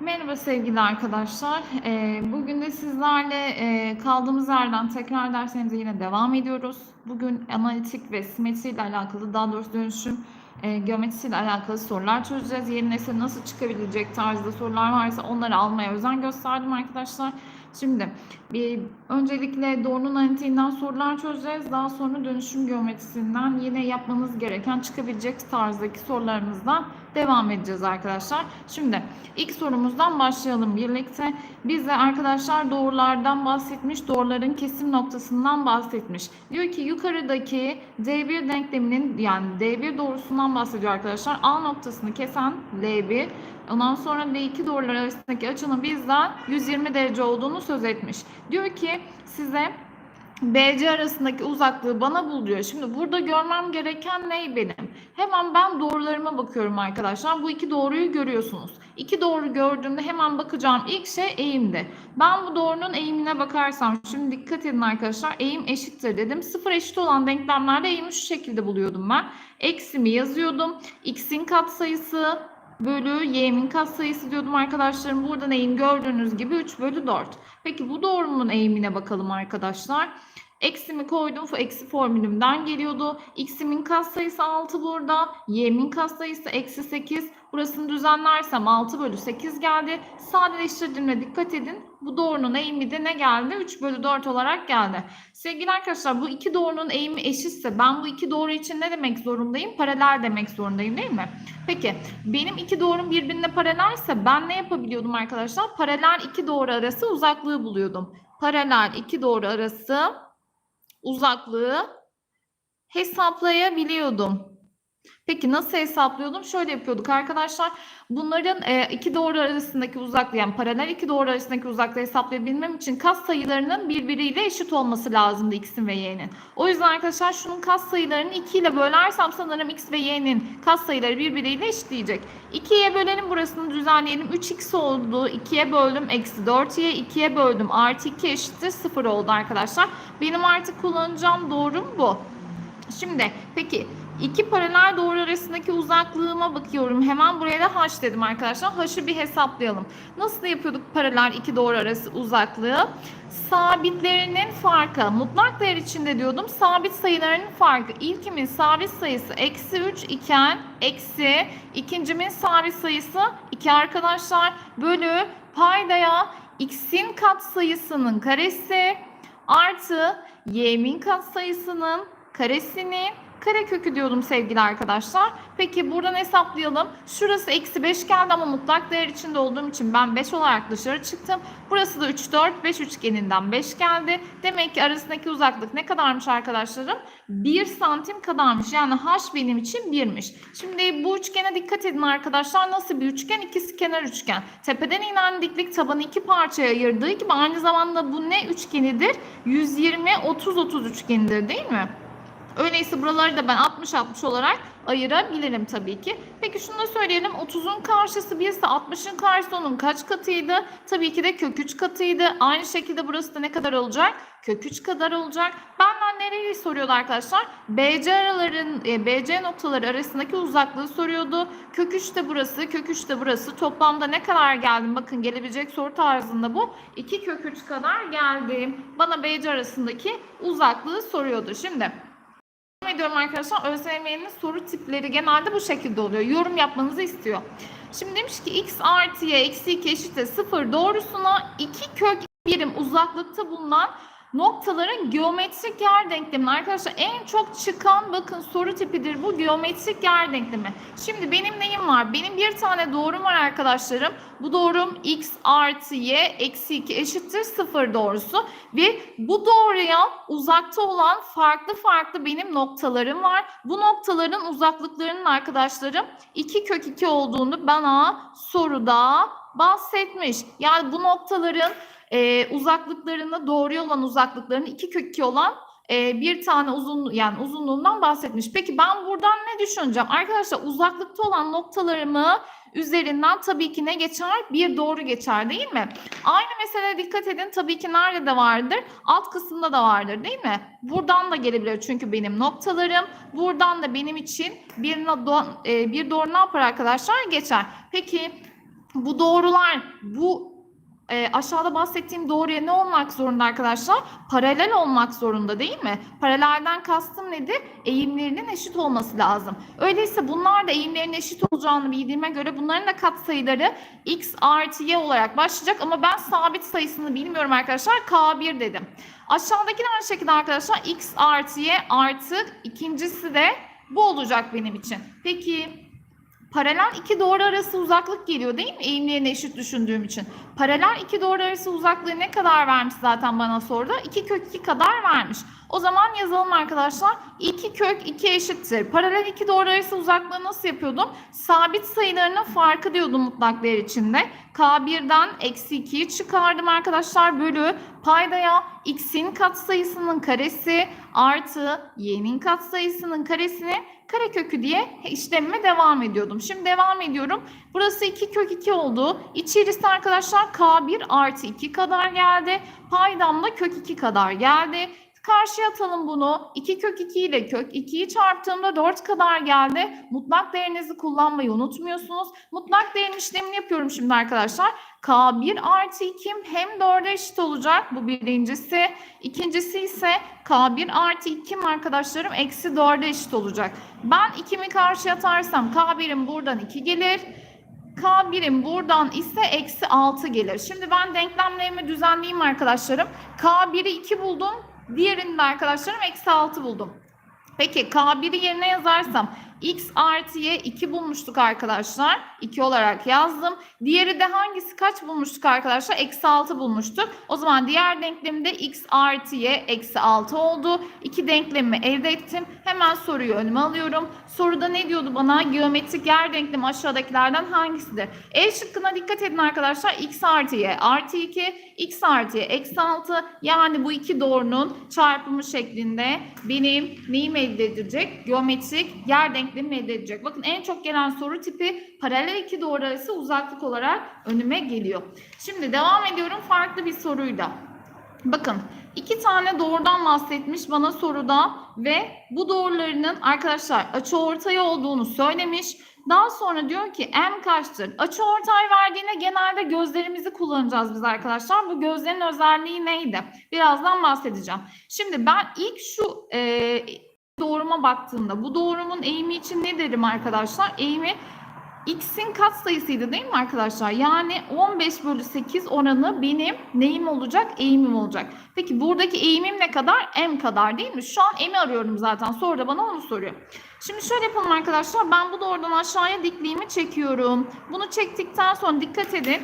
Merhaba sevgili arkadaşlar. Ee, Bugün de sizlerle e, kaldığımız yerden tekrar derslerimize yine devam ediyoruz. Bugün analitik ve simetri ile alakalı, daha doğrusu dönüşüm e, geometrisi ile alakalı sorular çözeceğiz. Yeni nesil nasıl çıkabilecek tarzda sorular varsa onları almaya özen gösterdim arkadaşlar. Şimdi bir öncelikle doğrunun analitiğinden sorular çözeceğiz. Daha sonra dönüşüm geometrisinden yine yapmanız gereken çıkabilecek tarzdaki sorularımızdan devam edeceğiz arkadaşlar. Şimdi ilk sorumuzdan başlayalım birlikte. Bize arkadaşlar doğrulardan bahsetmiş, doğruların kesim noktasından bahsetmiş. Diyor ki yukarıdaki D1 denkleminin yani D1 doğrusundan bahsediyor arkadaşlar. A noktasını kesen L1, ondan sonra D2 doğrular arasındaki açının bizden 120 derece olduğunu söz etmiş. Diyor ki size BC arasındaki uzaklığı bana bul diyor. Şimdi burada görmem gereken ne benim? Hemen ben doğrularıma bakıyorum arkadaşlar. Bu iki doğruyu görüyorsunuz. İki doğru gördüğümde hemen bakacağım ilk şey eğimdi. Ben bu doğrunun eğimine bakarsam şimdi dikkat edin arkadaşlar. Eğim eşittir dedim. Sıfır eşit olan denklemlerde eğimi şu şekilde buluyordum ben. Eksimi yazıyordum. X'in katsayısı bölü y'min katsayısı diyordum arkadaşlarım. Buradan eğim gördüğünüz gibi 3 bölü 4. Peki bu doğrumun eğimine bakalım arkadaşlar. Eksimi koydum. Eksi formülümden geliyordu. X'imin katsayısı 6 burada. Y'min katsayısı eksi 8. Burasını düzenlersem 6 bölü 8 geldi. Sadeleştirdiğimde dikkat edin. Bu doğrunun eğimi de ne geldi? 3 bölü 4 olarak geldi. Sevgili arkadaşlar bu iki doğrunun eğimi eşitse ben bu iki doğru için ne demek zorundayım? Paralel demek zorundayım değil mi? Peki benim iki doğrum birbirine paralelse ben ne yapabiliyordum arkadaşlar? Paralel iki doğru arası uzaklığı buluyordum. Paralel iki doğru arası uzaklığı hesaplayabiliyordum. Peki nasıl hesaplıyordum? Şöyle yapıyorduk arkadaşlar. Bunların e, iki doğru arasındaki uzaklığı yani paralel iki doğru arasındaki uzaklığı hesaplayabilmem için kas sayılarının birbiriyle eşit olması lazımdı x'in ve y'nin. O yüzden arkadaşlar şunun kas sayılarını 2 ile bölersem sanırım x ve y'nin kas sayıları birbiriyle eşitleyecek. 2'ye bölelim burasını düzenleyelim. 3x oldu. 2'ye böldüm. Eksi 4y. 2'ye böldüm. Artı 2 eşittir 0 oldu arkadaşlar. Benim artık kullanacağım doğrum bu. Şimdi peki iki paralel doğru arasındaki uzaklığıma bakıyorum. Hemen buraya da h dedim arkadaşlar. H'ı bir hesaplayalım. Nasıl yapıyorduk paralel iki doğru arası uzaklığı? Sabitlerinin farkı. Mutlak değer içinde diyordum. Sabit sayılarının farkı. İlkimin sabit sayısı eksi 3 iken eksi ikincimin sabit sayısı 2 arkadaşlar. Bölü paydaya x'in katsayısının karesi artı y'min katsayısının karesinin karekökü diyordum sevgili arkadaşlar. Peki buradan hesaplayalım. Şurası eksi 5 geldi ama mutlak değer içinde olduğum için ben 5 olarak dışarı çıktım. Burası da 3, 4, 5 üçgeninden 5 geldi. Demek ki arasındaki uzaklık ne kadarmış arkadaşlarım? 1 santim kadarmış. Yani h benim için 1'miş. Şimdi bu üçgene dikkat edin arkadaşlar. Nasıl bir üçgen? İkisi kenar üçgen. Tepeden inen diklik tabanı iki parçaya ayırdığı gibi aynı zamanda bu ne üçgenidir? 120, 30, 30 üçgenidir değil mi? Öyleyse buraları da ben 60-60 olarak ayırabilirim tabii ki. Peki şunu da söyleyelim. 30'un karşısı 1 ise 60'ın karşısı onun kaç katıydı? Tabii ki de kök 3 katıydı. Aynı şekilde burası da ne kadar olacak? Kök 3 kadar olacak. Benden nereyi soruyordu arkadaşlar? BC araların e, BC noktaları arasındaki uzaklığı soruyordu. Kök 3 de burası, kök 3 de burası. Toplamda ne kadar geldim? Bakın gelebilecek soru tarzında bu. 2 kök 3 kadar geldim. Bana BC arasındaki uzaklığı soruyordu. Şimdi ediyorum arkadaşlar. ÖSYM'nin soru tipleri genelde bu şekilde oluyor. Yorum yapmanızı istiyor. Şimdi demiş ki x artı y eksi 2 eşittir 0 doğrusuna 2 kök birim uzaklıkta bulunan noktaların geometrik yer denklemi. Arkadaşlar en çok çıkan bakın soru tipidir bu geometrik yer denklemi. Şimdi benim neyim var? Benim bir tane doğrum var arkadaşlarım. Bu doğrum x artı y eksi 2 eşittir 0 doğrusu. Ve bu doğruya uzakta olan farklı farklı benim noktalarım var. Bu noktaların uzaklıklarının arkadaşlarım 2 kök 2 olduğunu bana soruda bahsetmiş. Yani bu noktaların e, uzaklıklarını doğru olan uzaklıklarını 2 kök 2 olan e, bir tane uzun yani uzunluğundan bahsetmiş. Peki ben buradan ne düşüneceğim? Arkadaşlar uzaklıkta olan noktalarımı üzerinden tabii ki ne geçer? Bir doğru geçer değil mi? Aynı meseleye dikkat edin. Tabii ki nerede de vardır? Alt kısımda da vardır değil mi? Buradan da gelebilir çünkü benim noktalarım. Buradan da benim için bir, bir doğru ne yapar arkadaşlar? Geçer. Peki bu doğrular bu e, aşağıda bahsettiğim doğruya ne olmak zorunda arkadaşlar? Paralel olmak zorunda değil mi? Paralelden kastım nedir? Eğimlerinin eşit olması lazım. Öyleyse bunlar da eğimlerin eşit olacağını bildiğime göre bunların da katsayıları x artı y olarak başlayacak ama ben sabit sayısını bilmiyorum arkadaşlar. K1 dedim. Aşağıdaki de aynı şekilde arkadaşlar x artı y artı ikincisi de bu olacak benim için. Peki paralel iki doğru arası uzaklık geliyor değil mi? Eğimlerini eşit düşündüğüm için. Paralel iki doğru arası uzaklığı ne kadar vermiş zaten bana soruda? 2 kök 2 kadar vermiş. O zaman yazalım arkadaşlar. 2 kök 2 eşittir. Paralel iki doğru arası uzaklığı nasıl yapıyordum? Sabit sayılarının farkı diyordum mutlak değer içinde. K1'den eksi 2'yi çıkardım arkadaşlar. Bölü paydaya x'in katsayısının karesi artı y'nin katsayısının karesini karekökü diye işlemime devam ediyordum. Şimdi devam ediyorum. Burası 2 kök 2 oldu. İçerisi arkadaşlar K1 artı 2 kadar geldi. Paydam da kök 2 kadar geldi. Karşıya atalım bunu. 2 kök 2 ile kök 2'yi çarptığımda 4 kadar geldi. Mutlak değerinizi kullanmayı unutmuyorsunuz. Mutlak değerin işlemini yapıyorum şimdi arkadaşlar. K1 artı 2 hem 4'e eşit olacak. Bu birincisi. İkincisi ise K1 artı 2 arkadaşlarım eksi 4'e eşit olacak. Ben 2'mi karşıya atarsam K1'im buradan 2 gelir. K1'im buradan ise eksi 6 gelir. Şimdi ben denklemlerimi düzenleyeyim arkadaşlarım. K1'i 2 buldum. Diğerini de arkadaşlarım eksi 6 buldum. Peki K1'i yerine yazarsam x artı y 2 bulmuştuk arkadaşlar. 2 olarak yazdım. Diğeri de hangisi kaç bulmuştuk arkadaşlar? Eksi 6 bulmuştuk. O zaman diğer denklemde x artı y eksi 6 oldu. İki denklemimi elde ettim. Hemen soruyu önüme alıyorum. Soruda ne diyordu bana? Geometrik yer denklemi aşağıdakilerden hangisidir? E şıkkına dikkat edin arkadaşlar. x artı y artı 2, x artı y eksi 6. Yani bu iki doğrunun çarpımı şeklinde benim neyim elde edilecek? Geometrik yer denklemi elde edecek. Bakın en çok gelen soru tipi paralel iki doğru arası uzaklık olarak önüme geliyor. Şimdi devam ediyorum farklı bir soruyla. Bakın iki tane doğrudan bahsetmiş bana soruda ve bu doğrularının arkadaşlar açıortay olduğunu söylemiş. Daha sonra diyor ki m kaçtır? Açıortay verdiğinde genelde gözlerimizi kullanacağız biz arkadaşlar. Bu gözlerin özelliği neydi? Birazdan bahsedeceğim. Şimdi ben ilk şu e, doğruma baktığımda bu doğrumun eğimi için ne derim arkadaşlar? Eğimi x'in katsayısıydı değil mi arkadaşlar? Yani 15 bölü 8 oranı benim neyim olacak? Eğimim olacak. Peki buradaki eğimim ne kadar? M kadar değil mi? Şu an M'i arıyorum zaten. Soruda bana onu soruyor. Şimdi şöyle yapalım arkadaşlar. Ben bu doğrudan aşağıya dikliğimi çekiyorum. Bunu çektikten sonra dikkat edin.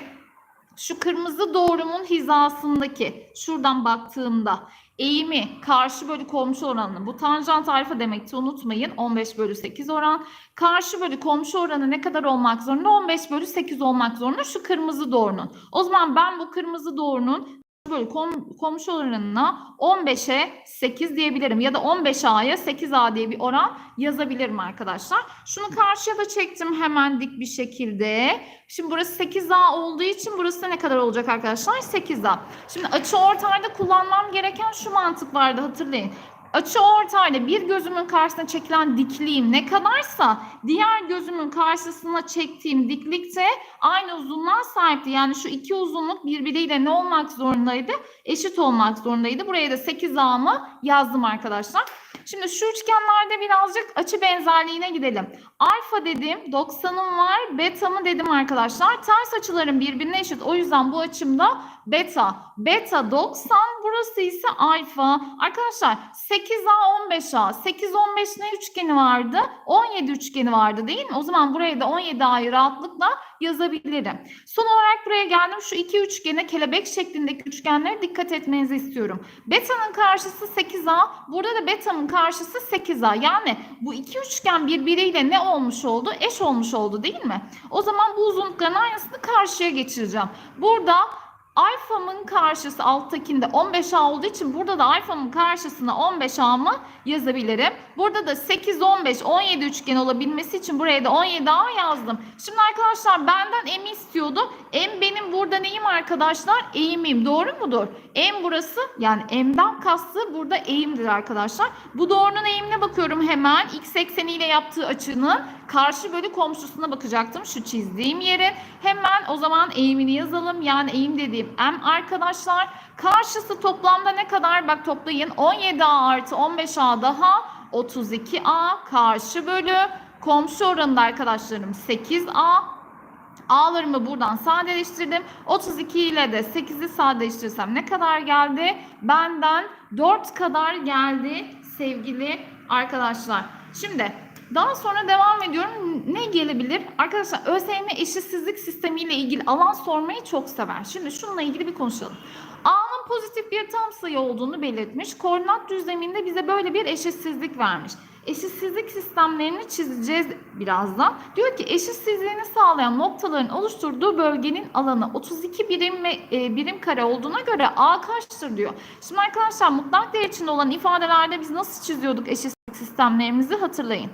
Şu kırmızı doğrumun hizasındaki şuradan baktığımda eğimi karşı bölü komşu oranını bu tanjant alfa demekti unutmayın 15 bölü 8 oran. Karşı bölü komşu oranı ne kadar olmak zorunda? 15 bölü 8 olmak zorunda şu kırmızı doğrunun. O zaman ben bu kırmızı doğrunun bölü kom, komşu oranına 15'e 8 diyebilirim ya da 15A'ya 8A diye bir oran yazabilirim arkadaşlar. Şunu karşıya da çektim hemen dik bir şekilde. Şimdi burası 8A olduğu için burası ne kadar olacak arkadaşlar? 8A. Şimdi açı ortayda kullanmam gereken şu mantık vardı hatırlayın. Açı ortayla bir gözümün karşısına çekilen dikliğim ne kadarsa diğer gözümün karşısına çektiğim diklikte aynı uzunluğa sahipti. Yani şu iki uzunluk birbiriyle ne olmak zorundaydı? Eşit olmak zorundaydı. Buraya da 8A'mı yazdım arkadaşlar. Şimdi şu üçgenlerde birazcık açı benzerliğine gidelim. Alfa dedim, 90'ım var, beta'mı dedim arkadaşlar. Ters açıların birbirine eşit. O yüzden bu açımda beta. Beta 90, burası ise alfa. Arkadaşlar 8A 15A. 8 15 ne üçgeni vardı? 17 üçgeni vardı değil mi? O zaman buraya da 17A'yı rahatlıkla yazabilirim. Son olarak buraya geldim. Şu iki üçgene kelebek şeklindeki üçgenlere dikkat etmenizi istiyorum. Beta'nın karşısı 8A. Burada da beta'nın karşısı 8A. Yani bu iki üçgen birbiriyle ne olmuş oldu? Eş olmuş oldu değil mi? O zaman bu uzunlukların aynısını karşıya geçireceğim. Burada alfamın karşısı alttakinde 15A olduğu için burada da alfamın karşısına 15A mı yazabilirim. Burada da 8, 15, 17 üçgen olabilmesi için buraya da 17A yazdım. Şimdi arkadaşlar benden M istiyordu. M benim burada neyim arkadaşlar? Eğimim. Doğru mudur? M burası yani M'den kastı burada eğimdir arkadaşlar. Bu doğrunun eğimine bakıyorum hemen. X ekseniyle yaptığı açının karşı bölü komşusuna bakacaktım şu çizdiğim yere. Hemen o zaman eğimini yazalım. Yani eğim dediğim m arkadaşlar. Karşısı toplamda ne kadar? Bak toplayın. 17a artı 15a daha 32a karşı bölü. Komşu oranında arkadaşlarım 8a. A'larımı buradan sadeleştirdim. 32 ile de 8'i sadeleştirirsem ne kadar geldi? Benden 4 kadar geldi sevgili arkadaşlar. Şimdi daha sonra devam ediyorum. Ne gelebilir? Arkadaşlar ÖSYM eşitsizlik sistemiyle ilgili alan sormayı çok sever. Şimdi şununla ilgili bir konuşalım. A'nın pozitif bir tam sayı olduğunu belirtmiş. Koordinat düzleminde bize böyle bir eşitsizlik vermiş. Eşitsizlik sistemlerini çizeceğiz birazdan. Diyor ki eşitsizliğini sağlayan noktaların oluşturduğu bölgenin alanı 32 birim e, birim kare olduğuna göre A kaçtır diyor. Şimdi arkadaşlar mutlak değer içinde olan ifadelerde biz nasıl çiziyorduk eşitsizlik sistemlerimizi hatırlayın.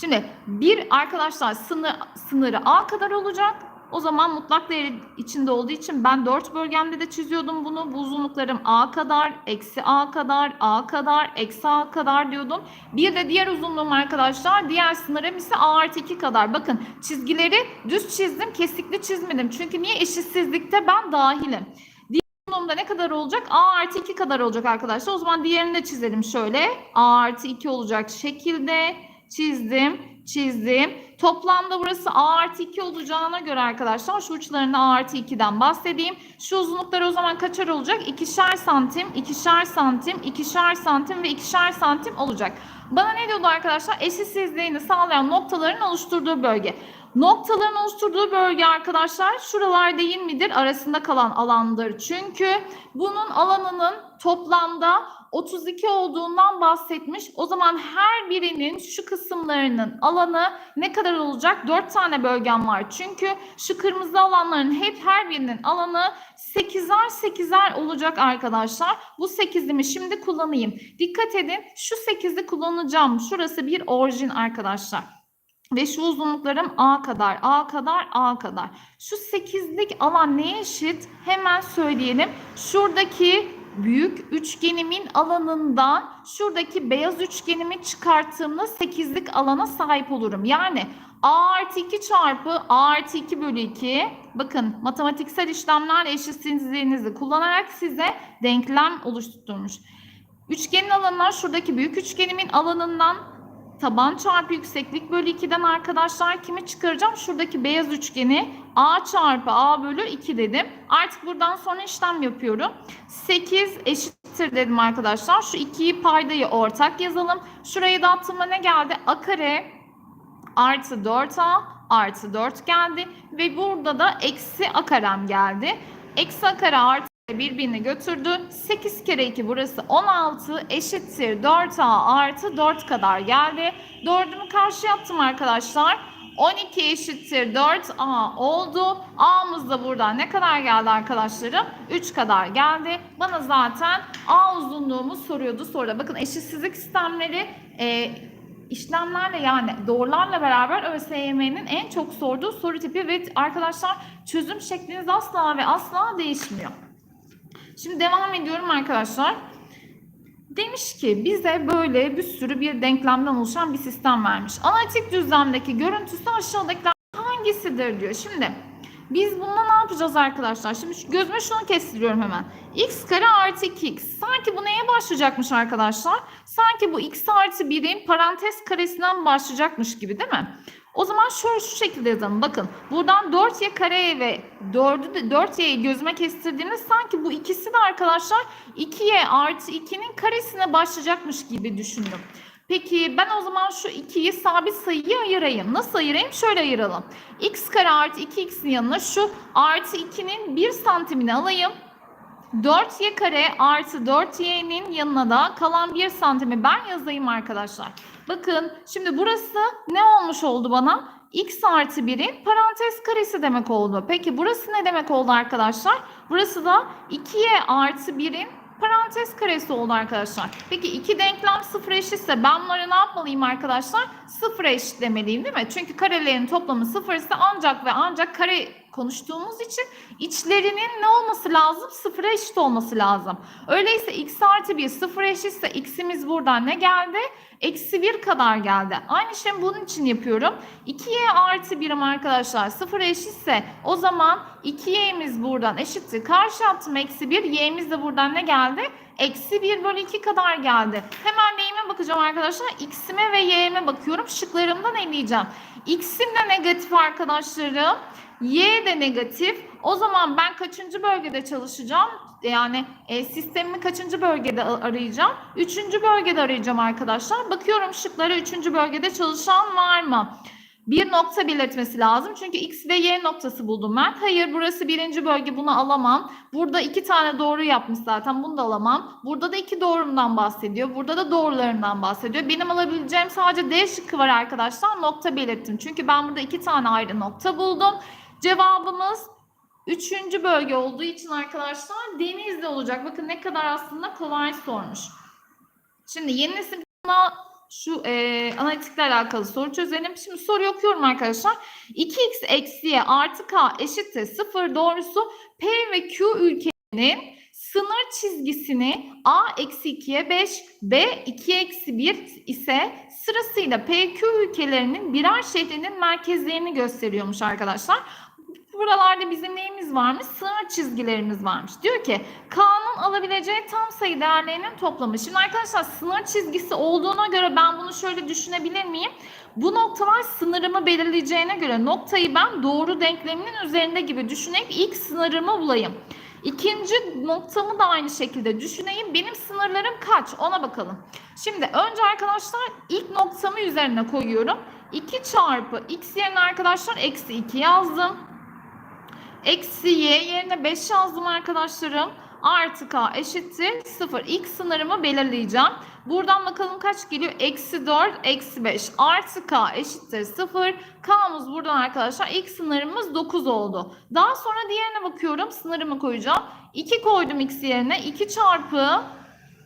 Şimdi bir arkadaşlar sınır, sınırı A kadar olacak. O zaman mutlak değer içinde olduğu için ben 4 bölgemde de çiziyordum bunu. Bu uzunluklarım A kadar, eksi A kadar, A kadar, eksi A kadar diyordum. Bir de diğer uzunluğum arkadaşlar diğer sınırım ise A artı 2 kadar. Bakın çizgileri düz çizdim, kesikli çizmedim. Çünkü niye eşitsizlikte ben dahilim. Diğer uzunluğumda ne kadar olacak? A artı 2 kadar olacak arkadaşlar. O zaman diğerini de çizelim şöyle. A artı 2 olacak şekilde çizdim, çizdim. Toplamda burası A artı 2 olacağına göre arkadaşlar şu uçlarında A artı 2'den bahsedeyim. Şu uzunluklar o zaman kaçar olacak? İkişer santim, ikişer santim, ikişer santim ve ikişer santim olacak. Bana ne diyordu arkadaşlar? Eşitsizliğini sağlayan noktaların oluşturduğu bölge. Noktaların oluşturduğu bölge arkadaşlar şuralar değil midir? Arasında kalan alandır. Çünkü bunun alanının toplamda 32 olduğundan bahsetmiş. O zaman her birinin şu kısımlarının alanı ne kadar olacak? 4 tane bölgem var. Çünkü şu kırmızı alanların hep her birinin alanı 8'er 8'er olacak arkadaşlar. Bu 8'imi şimdi kullanayım. Dikkat edin şu 8'i kullanacağım. Şurası bir orijin arkadaşlar. Ve şu uzunluklarım A kadar, A kadar, A kadar. Şu 8'lik alan neye eşit? Hemen söyleyelim. Şuradaki büyük üçgenimin alanından şuradaki beyaz üçgenimi çıkarttığımda 8'lik alana sahip olurum. Yani A artı 2 çarpı A artı 2 bölü 2. Bakın matematiksel işlemler eşitsizliğinizi kullanarak size denklem oluşturmuş. Üçgenin alanından şuradaki büyük üçgenimin alanından taban çarpı yükseklik bölü 2'den arkadaşlar kimi çıkaracağım? Şuradaki beyaz üçgeni a çarpı a bölü 2 dedim. Artık buradan sonra işlem yapıyorum. 8 eşittir dedim arkadaşlar. Şu 2'yi paydayı ortak yazalım. Şurayı da attığımda ne geldi? a kare artı 4a artı 4 geldi. Ve burada da eksi a karem geldi. Eksi a kare artı birbirini götürdü. 8 kere 2 burası 16 eşittir 4a artı 4 kadar geldi. 4'ümü karşı yaptım arkadaşlar. 12 eşittir 4a oldu. A'mız da buradan ne kadar geldi arkadaşlarım? 3 kadar geldi. Bana zaten A uzunluğumu soruyordu soruda. Bakın eşitsizlik sistemleri e, işlemlerle yani doğrularla beraber ÖSYM'nin en çok sorduğu soru tipi ve arkadaşlar çözüm şekliniz asla ve asla değişmiyor. Şimdi devam ediyorum arkadaşlar. Demiş ki bize böyle bir sürü bir denklemden oluşan bir sistem vermiş. Analitik düzlemdeki görüntüsü aşağıdakiler hangisidir diyor. Şimdi biz bununla ne yapacağız arkadaşlar? Şimdi şu, gözüme şunu kestiriyorum hemen. x kare artı 2x. Sanki bu neye başlayacakmış arkadaşlar? Sanki bu x artı 1'in parantez karesinden başlayacakmış gibi değil mi? O zaman şöyle şu şekilde yazalım. Bakın buradan 4y kareye ve 4'ü de 4y'yi gözüme kestirdiğimde sanki bu ikisi de arkadaşlar 2y artı 2'nin karesine başlayacakmış gibi düşündüm. Peki ben o zaman şu 2'yi sabit sayıya ayırayım. Nasıl ayırayım? Şöyle ayıralım. x kare artı 2x'in yanına şu artı 2'nin 1 santimini alayım. 4y kare artı 4y'nin yanına da kalan 1 santimi ben yazayım arkadaşlar. Bakın şimdi burası ne olmuş oldu bana? x artı 1'in parantez karesi demek oldu. Peki burası ne demek oldu arkadaşlar? Burası da 2y artı 1'in parantez karesi oldu arkadaşlar. Peki iki denklem sıfır eşitse ben bunları ne yapmalıyım arkadaşlar? Sıfır eşitlemeliyim değil mi? Çünkü karelerin toplamı sıfır ise ancak ve ancak kare konuştuğumuz için içlerinin ne olması lazım? Sıfıra eşit olması lazım. Öyleyse x artı 1 sıfıra eşitse x'imiz buradan ne geldi? Eksi 1 kadar geldi. Aynı işlemi bunun için yapıyorum. 2y artı 1'im arkadaşlar sıfıra eşitse o zaman 2y'miz buradan eşittir. Karşı attım eksi 1. y'miz de buradan ne geldi? Eksi 1 bölü 2 kadar geldi. Hemen neyime bakacağım arkadaşlar? X'ime ve y'ime bakıyorum. Şıklarımdan eleyeceğim. X'im de negatif arkadaşlarım. Y de negatif. O zaman ben kaçıncı bölgede çalışacağım? Yani e, sistemimi kaçıncı bölgede arayacağım? Üçüncü bölgede arayacağım arkadaşlar. Bakıyorum şıklara üçüncü bölgede çalışan var mı? Bir nokta belirtmesi lazım. Çünkü X ve Y noktası buldum ben. Hayır burası birinci bölge bunu alamam. Burada iki tane doğru yapmış zaten bunu da alamam. Burada da iki doğrumdan bahsediyor. Burada da doğrularından bahsediyor. Benim alabileceğim sadece D şıkkı var arkadaşlar. Nokta belirttim. Çünkü ben burada iki tane ayrı nokta buldum. Cevabımız üçüncü bölge olduğu için arkadaşlar Denizli olacak. Bakın ne kadar aslında kolay sormuş. Şimdi yeni nesil şu e, analitikle alakalı soru çözelim. Şimdi soruyu okuyorum arkadaşlar. 2x eksi y artı k eşittir 0 doğrusu P ve Q ülkenin sınır çizgisini a eksi 2'ye 5, b 2 eksi 1 ise sırasıyla P, Q ülkelerinin birer şehrinin merkezlerini gösteriyormuş arkadaşlar. Buralarda bizim neyimiz varmış? Sınır çizgilerimiz varmış. Diyor ki K'nın alabileceği tam sayı değerlerinin toplamı. Şimdi arkadaşlar sınır çizgisi olduğuna göre ben bunu şöyle düşünebilir miyim? Bu noktalar sınırımı belirleyeceğine göre noktayı ben doğru denkleminin üzerinde gibi düşüneyim. İlk sınırımı bulayım. İkinci noktamı da aynı şekilde düşüneyim. Benim sınırlarım kaç? Ona bakalım. Şimdi önce arkadaşlar ilk noktamı üzerine koyuyorum. 2 çarpı x yerine arkadaşlar eksi 2 yazdım. Eksi y yerine 5 yazdım arkadaşlarım. Artı k eşittir 0. İlk sınırımı belirleyeceğim. Buradan bakalım kaç geliyor? Eksi 4, eksi 5. Artı k eşittir 0. K'mız buradan arkadaşlar ilk sınırımız 9 oldu. Daha sonra diğerine bakıyorum. Sınırımı koyacağım. 2 koydum x yerine. 2 çarpı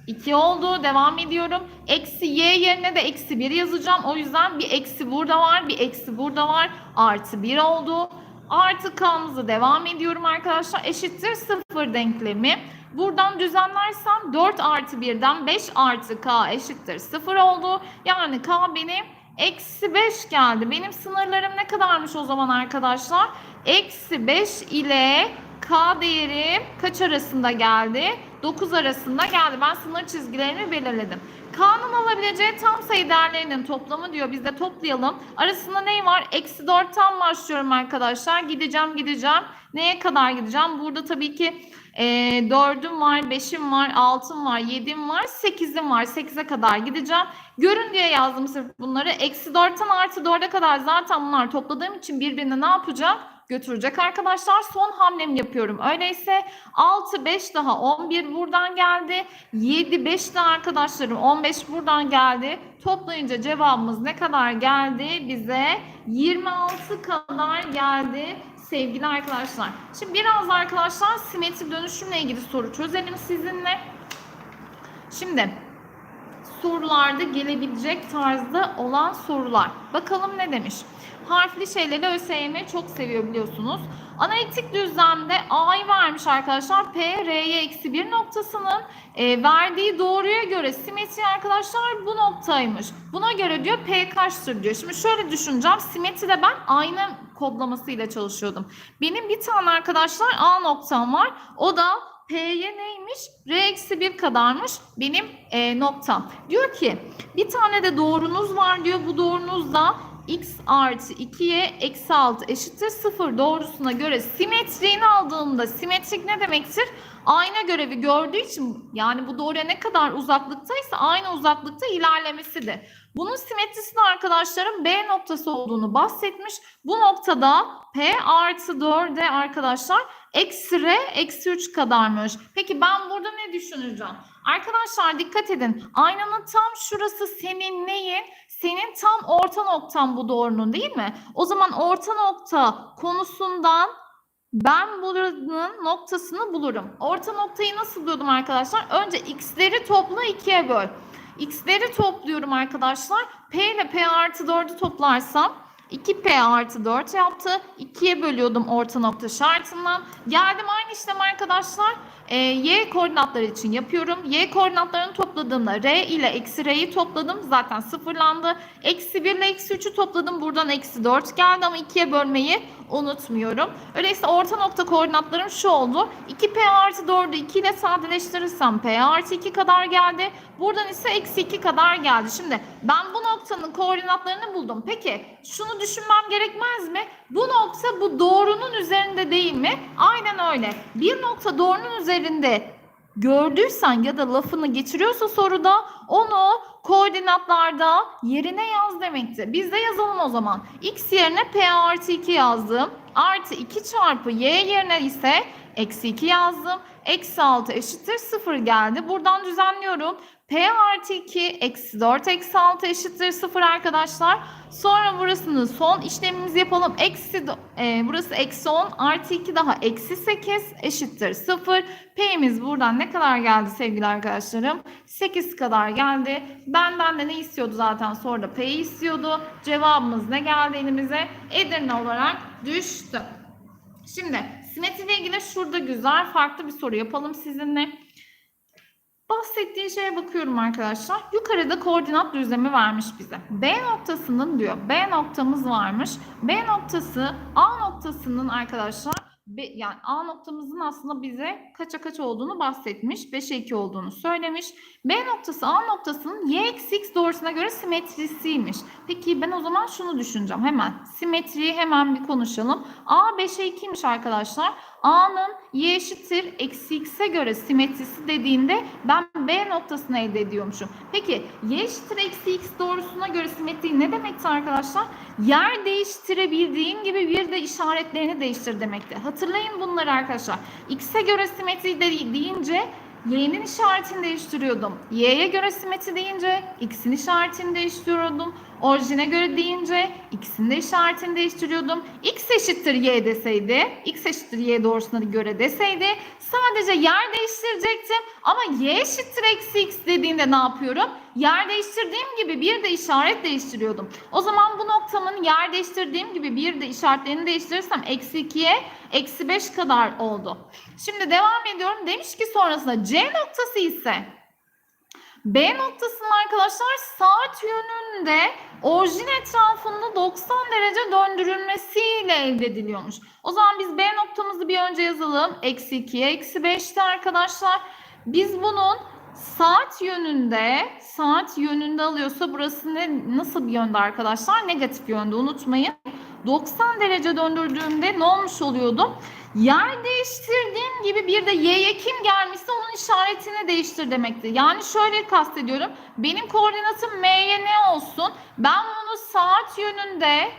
2 oldu. Devam ediyorum. Eksi y yerine de eksi 1 yazacağım. O yüzden bir eksi burada var. Bir eksi burada var. Artı 1 oldu. Artı k'mızı devam ediyorum arkadaşlar. Eşittir 0 denklemi. Buradan düzenlersem 4 artı 1'den 5 artı k eşittir 0 oldu. Yani k benim eksi 5 geldi. Benim sınırlarım ne kadarmış o zaman arkadaşlar? Eksi 5 ile k değeri kaç arasında geldi? 9 arasında geldi. Ben sınır çizgilerimi belirledim. K'nın alabileceği tam sayı değerlerinin toplamı diyor. Biz de toplayalım. Arasında ne var? Eksi 4'ten başlıyorum arkadaşlar. Gideceğim gideceğim. Neye kadar gideceğim? Burada tabii ki e, 4'üm var, 5'im var, 6'm var, 7'im var, 8'im var. 8'e kadar gideceğim. Görün diye yazdım sırf bunları. Eksi 4'ten artı 4'e kadar zaten bunlar topladığım için birbirine ne yapacak? Götürecek arkadaşlar. Son hamlemi yapıyorum. Öyleyse 6, 5 daha 11 buradan geldi. 7, 5 de arkadaşlarım 15 buradan geldi. Toplayınca cevabımız ne kadar geldi? Bize 26 kadar geldi sevgili arkadaşlar. Şimdi biraz da arkadaşlar simetri dönüşümle ilgili soru çözelim sizinle. Şimdi sorularda gelebilecek tarzda olan sorular. Bakalım ne demiş? Harfli şeyleri ÖSYM çok seviyor biliyorsunuz. Analitik düzlemde A'yı vermiş arkadaşlar. P, R'ye eksi bir noktasının e, verdiği doğruya göre simetri arkadaşlar bu noktaymış. Buna göre diyor P kaçtır diyor. Şimdi şöyle düşüneceğim. Simetride ben aynı kodlamasıyla çalışıyordum. Benim bir tane arkadaşlar A noktam var. O da P'ye neymiş? R eksi 1 kadarmış benim e, noktam. Diyor ki bir tane de doğrunuz var diyor. Bu doğrunuz da x artı 2'ye eksi 6 eşittir 0 doğrusuna göre simetriğini aldığımda simetrik ne demektir? Ayna görevi gördüğü için yani bu doğruya ne kadar uzaklıktaysa aynı uzaklıkta ilerlemesidir. Bunun simetrisinin arkadaşlarım B noktası olduğunu bahsetmiş. Bu noktada P artı 4'e arkadaşlar eksi R eksi 3 kadarmış. Peki ben burada ne düşüneceğim? Arkadaşlar dikkat edin. Aynanın tam şurası senin neyin? Senin tam orta noktan bu doğrunun değil mi? O zaman orta nokta konusundan ben buranın noktasını bulurum. Orta noktayı nasıl buluyordum arkadaşlar? Önce x'leri topla 2'ye böl. X'leri topluyorum arkadaşlar. P ile P artı 4'ü toplarsam 2P artı 4 yaptı. 2'ye bölüyordum orta nokta şartından. Geldim aynı işlem arkadaşlar. Ee, y koordinatları için yapıyorum. Y koordinatlarını topladığımda R ile eksi R'yi topladım. Zaten sıfırlandı. Eksi 1 ile eksi 3'ü topladım. Buradan eksi 4 geldi ama 2'ye bölmeyi unutmuyorum. Öyleyse orta nokta koordinatlarım şu oldu. 2P artı 4'ü 2 ile sadeleştirirsem P artı 2 kadar geldi. Buradan ise eksi 2 kadar geldi. Şimdi ben bu noktanın koordinatlarını buldum. Peki şunu düşünmem gerekmez mi? Bu nokta bu doğrunun üzerinde değil mi? Aynen öyle. Bir nokta doğrunun üzerinde gördüysen ya da lafını geçiriyorsa soruda onu koordinatlarda yerine yaz demekti. Biz de yazalım o zaman. X yerine P artı 2 yazdım. Artı 2 çarpı Y yerine ise eksi 2 yazdım. Eksi 6 eşittir 0 geldi. Buradan düzenliyorum. P artı 2 eksi 4 eksi 6 eşittir 0 arkadaşlar. Sonra burasını son işlemimizi yapalım. Eksi, e, burası eksi 10 artı 2 daha eksi 8 eşittir 0. P'miz buradan ne kadar geldi sevgili arkadaşlarım? 8 kadar geldi. Benden de ne istiyordu zaten sonra da P'yi istiyordu. Cevabımız ne geldi elimize? Edirne olarak düştü. Şimdi simetriyle ilgili şurada güzel farklı bir soru yapalım sizinle. Bahsettiği şeye bakıyorum arkadaşlar. Yukarıda koordinat düzlemi vermiş bize. B noktasının diyor. B noktamız varmış. B noktası A noktasının arkadaşlar Yani A noktamızın aslında bize kaça kaç olduğunu bahsetmiş. 5'e 2 olduğunu söylemiş. B noktası A noktasının y eksi x doğrusuna göre simetrisiymiş. Peki ben o zaman şunu düşüneceğim hemen. Simetriyi hemen bir konuşalım. A 5'e 2'ymiş arkadaşlar. A'nın y eşittir eksi x'e göre simetrisi dediğinde ben B noktasını elde ediyormuşum. Peki y eşittir eksi x doğrusuna göre simetri ne demekti arkadaşlar? Yer değiştirebildiğin gibi bir de işaretlerini değiştir demekti. Hatırlayın bunları arkadaşlar. X'e göre simetri de deyince y'nin işaretini değiştiriyordum. Y'ye göre simetri deyince x'in işaretini değiştiriyordum. Orijine göre deyince x'in de işaretini değiştiriyordum. x eşittir y deseydi, x eşittir y doğrusuna göre deseydi sadece yer değiştirecektim. Ama y eşittir eksi x dediğinde ne yapıyorum? Yer değiştirdiğim gibi bir de işaret değiştiriyordum. O zaman bu noktamın yer değiştirdiğim gibi bir de işaretlerini değiştirirsem eksi 2'ye eksi 5 kadar oldu. Şimdi devam ediyorum. Demiş ki sonrasında C noktası ise B noktasının arkadaşlar saat yönünde orijin etrafında 90 derece döndürülmesiyle elde ediliyormuş. O zaman biz B noktamızı bir önce yazalım. Eksi 2'ye eksi 5'ti arkadaşlar. Biz bunun saat yönünde saat yönünde alıyorsa burası ne nasıl bir yönde arkadaşlar? Negatif yönde unutmayın. 90 derece döndürdüğümde ne olmuş oluyordu? Yer değiştirdiğim gibi bir de y'ye kim gelmişse onun işaretini değiştir demekti. Yani şöyle kastediyorum. Benim koordinatım m'ye ne olsun? Ben bunu saat yönünde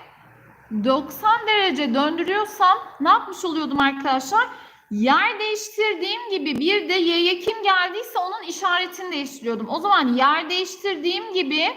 90 derece döndürüyorsam ne yapmış oluyordum arkadaşlar? Yer değiştirdiğim gibi bir de y'ye kim geldiyse onun işaretini değiştiriyordum. O zaman yer değiştirdiğim gibi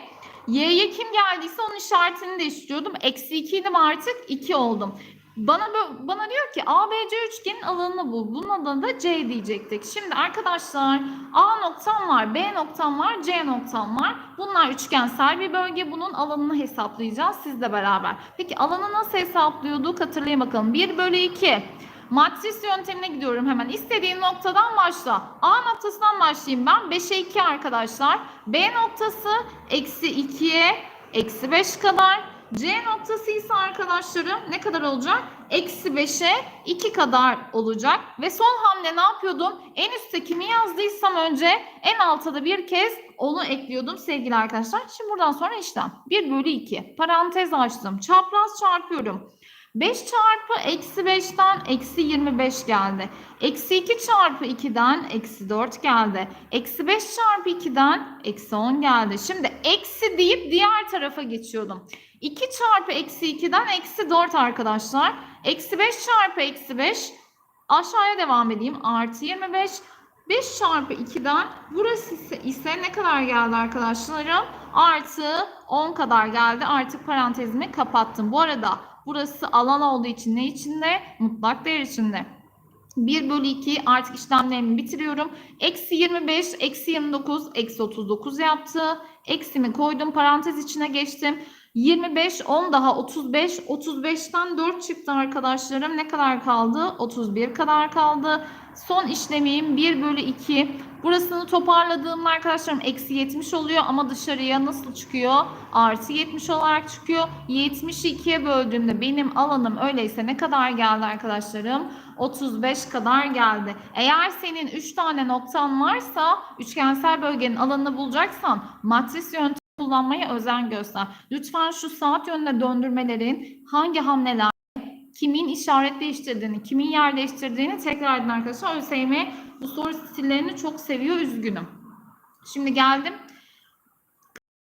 y'ye kim geldiyse onun işaretini değiştiriyordum. Eksi 2 idim artık 2 oldum. Bana bana diyor ki ABC üçgenin alanını bul. Bunun adına da C diyecektik. Şimdi arkadaşlar A noktam var, B noktam var, C noktam var. Bunlar üçgensel bir bölge. Bunun alanını hesaplayacağız sizle beraber. Peki alanı nasıl hesaplıyorduk? Hatırlayın bakalım. 1 bölü 2. Matris yöntemine gidiyorum hemen. İstediğin noktadan başla. A noktasından başlayayım ben. 5'e 2 arkadaşlar. B noktası eksi 2'ye eksi 5 kadar. C noktası ise arkadaşlarım ne kadar olacak? Eksi 5'e 2 kadar olacak. Ve son hamle ne yapıyordum? En üstte kimi yazdıysam önce en alta da bir kez onu ekliyordum sevgili arkadaşlar. Şimdi buradan sonra işlem. 1 bölü 2. Parantez açtım. Çapraz çarpıyorum. 5 çarpı eksi 5'ten eksi 25 geldi. Eksi 2 çarpı 2'den eksi 4 geldi. Eksi 5 çarpı 2'den eksi 10 geldi. Şimdi eksi deyip diğer tarafa geçiyordum. 2 çarpı eksi 2'den eksi 4 arkadaşlar. Eksi 5 çarpı eksi 5 aşağıya devam edeyim. Artı 25. 5 çarpı 2'den burası ise, ne kadar geldi arkadaşlarım? Artı 10 kadar geldi. Artık parantezimi kapattım. Bu arada burası alan olduğu için ne içinde? Mutlak değer içinde. 1 bölü 2 artık işlemlerimi bitiriyorum. Eksi 25, eksi 29, eksi 39 yaptı. Eksimi koydum parantez içine geçtim. 25, 10 daha 35. 35'ten 4 çıktı arkadaşlarım. Ne kadar kaldı? 31 kadar kaldı. Son işlemim 1 bölü 2. Burasını toparladığımda arkadaşlarım eksi 70 oluyor ama dışarıya nasıl çıkıyor? Artı 70 olarak çıkıyor. 72'ye böldüğümde benim alanım öyleyse ne kadar geldi arkadaşlarım? 35 kadar geldi. Eğer senin 3 tane noktan varsa üçgensel bölgenin alanını bulacaksan matris yöntemi kullanmaya özen göster. Lütfen şu saat yönünde döndürmelerin hangi hamleler kimin işaret değiştirdiğini, kimin yer değiştirdiğini tekrar edin arkadaşlar. ÖSYM bu soru stillerini çok seviyor. Üzgünüm. Şimdi geldim.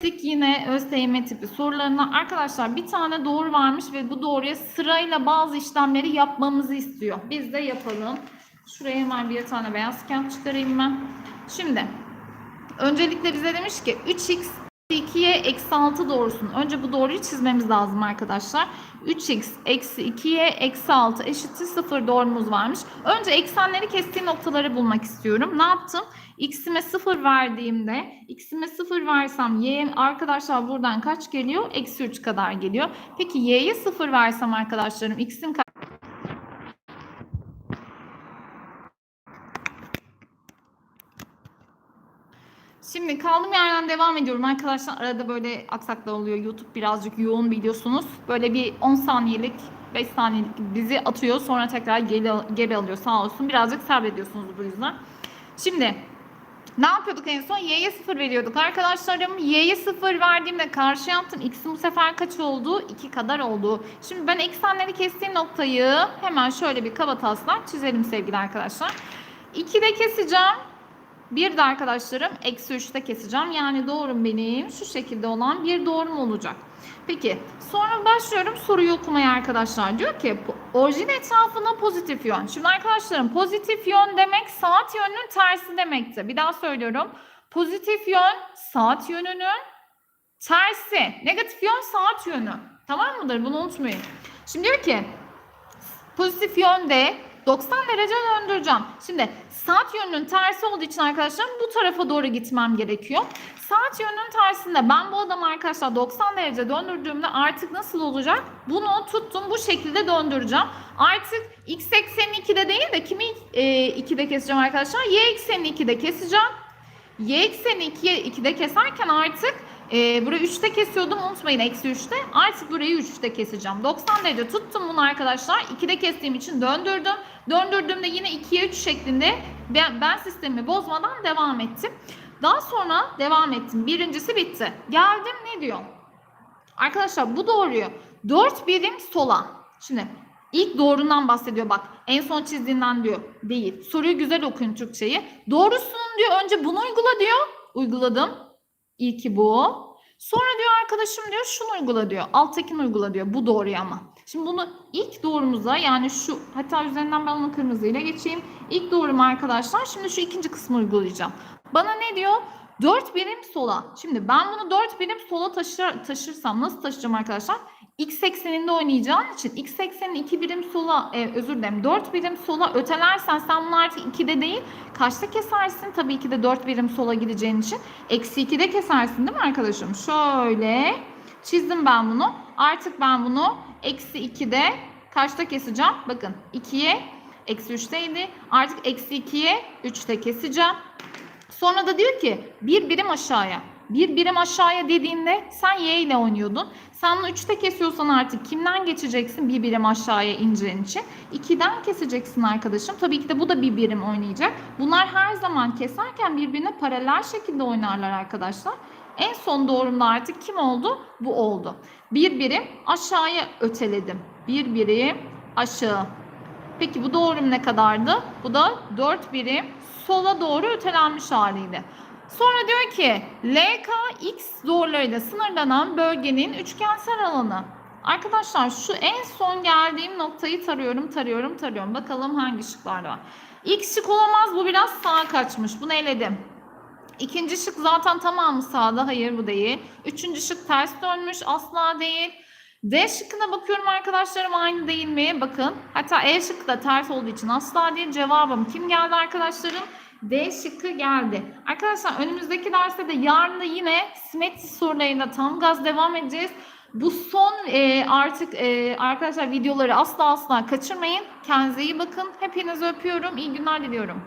Klasik yine ÖSYM tipi sorularına. Arkadaşlar bir tane doğru varmış ve bu doğruya sırayla bazı işlemleri yapmamızı istiyor. Biz de yapalım. Şuraya hemen bir tane beyaz kağıt çıkarayım ben. Şimdi öncelikle bize demiş ki 3x 2'ye eksi 6 doğrusunun. Önce bu doğruyu çizmemiz lazım arkadaşlar. 3x eksi 2'ye eksi 6 eşittir 0 doğrumuz varmış. Önce eksenleri kestiği noktaları bulmak istiyorum. Ne yaptım? X'ime 0 verdiğimde x'ime 0 versem y arkadaşlar buradan kaç geliyor? Eksi 3 kadar geliyor. Peki y'ye 0 versem arkadaşlarım x'in kaç? Şimdi kaldığım yerden devam ediyorum arkadaşlar. Arada böyle aksaklar oluyor. YouTube birazcık yoğun biliyorsunuz. Böyle bir 10 saniyelik 5 saniyelik bizi atıyor. Sonra tekrar geri, geri alıyor sağ olsun. Birazcık sabrediyorsunuz bu yüzden. Şimdi ne yapıyorduk en son? Y'ye 0 veriyorduk arkadaşlarım. Y'ye 0 verdiğimde karşı yaptım. X'in bu sefer kaç oldu? 2 kadar oldu. Şimdi ben eksenleri kestiğim noktayı hemen şöyle bir kaba taslak çizelim sevgili arkadaşlar. 2'de keseceğim. Bir de arkadaşlarım eksi 3'te keseceğim. Yani doğrum benim şu şekilde olan bir doğrum olacak. Peki sonra başlıyorum soruyu okumaya arkadaşlar. Diyor ki orijin etrafına pozitif yön. Şimdi arkadaşlarım pozitif yön demek saat yönünün tersi demekti. Bir daha söylüyorum. Pozitif yön saat yönünün tersi. Negatif yön saat yönü. Tamam mıdır? Bunu unutmayın. Şimdi diyor ki pozitif yönde 90 derece döndüreceğim. Şimdi saat yönünün tersi olduğu için arkadaşlar bu tarafa doğru gitmem gerekiyor. Saat yönünün tersinde ben bu adamı arkadaşlar 90 derece döndürdüğümde artık nasıl olacak? Bunu tuttum bu şekilde döndüreceğim. Artık x ekseni 2'de değil de kimi e, 2'de keseceğim arkadaşlar? Y ekseni 2'de keseceğim. Y ekseni 2'ye 2'de keserken artık e, burayı 3'te kesiyordum unutmayın eksi 3'te. Artık burayı 3'te keseceğim. 90 derece tuttum bunu arkadaşlar. 2'de kestiğim için döndürdüm. Döndürdüğümde yine 2'ye 3 şeklinde ben, ben sistemi bozmadan devam ettim. Daha sonra devam ettim. Birincisi bitti. Geldim ne diyor? Arkadaşlar bu doğruyu 4 birim sola. Şimdi ilk doğrundan bahsediyor bak. En son çizdiğinden diyor. Değil. Soruyu güzel okuyun Türkçeyi. Doğrusunun diyor önce bunu uygula diyor. Uyguladım. İlki bu. Sonra diyor arkadaşım diyor şunu uygula diyor. Alttakini uygula diyor. Bu doğruyu ama. Şimdi bunu ilk doğrumuza yani şu hatta üzerinden ben onu kırmızıyla geçeyim. İlk doğrum arkadaşlar. Şimdi şu ikinci kısmı uygulayacağım. Bana ne diyor? 4 birim sola. Şimdi ben bunu 4 birim sola taşır, taşırsam nasıl taşıyacağım arkadaşlar? X ekseninde oynayacağın için X eksenin 2 birim sola e, özür dilerim 4 birim sola ötelersen sen bunu artık 2'de değil kaçta kesersin? Tabii ki de 4 birim sola gideceğin için. Eksi 2'de kesersin değil mi arkadaşım? Şöyle çizdim ben bunu. Artık ben bunu eksi 2'de kaçta keseceğim? Bakın 2'ye eksi 3'teydi. Artık eksi 2'ye 3'te keseceğim. Sonra da diyor ki bir birim aşağıya. Bir birim aşağıya dediğinde sen y ile oynuyordun. Sen bunu 3'te kesiyorsan artık kimden geçeceksin bir birim aşağıya ineceğin için? 2'den keseceksin arkadaşım. Tabii ki de bu da bir birim oynayacak. Bunlar her zaman keserken birbirine paralel şekilde oynarlar arkadaşlar. En son doğrumda artık kim oldu? Bu oldu. Bir birim aşağıya öteledim. Bir birim aşağı. Peki bu doğrum ne kadardı? Bu da 4 birim sola doğru ötelenmiş haliydi. Sonra diyor ki LK X doğrularıyla sınırlanan bölgenin üçgensel alanı. Arkadaşlar şu en son geldiğim noktayı tarıyorum, tarıyorum, tarıyorum. Bakalım hangi şıklarda var. X şık olamaz bu biraz sağa kaçmış. Bunu eledim. İkinci şık zaten tamamı sağda. Hayır bu değil. Üçüncü şık ters dönmüş. Asla değil. D şıkkına bakıyorum arkadaşlarım aynı değil mi? Bakın. Hatta E şıkkı da ters olduğu için asla değil. Cevabım kim geldi arkadaşlarım? D şıkkı geldi. Arkadaşlar önümüzdeki derste de yarın da yine simetri sorularıyla tam gaz devam edeceğiz. Bu son e, artık e, arkadaşlar videoları asla asla kaçırmayın. Kendinize iyi bakın. Hepinizi öpüyorum. İyi günler diliyorum.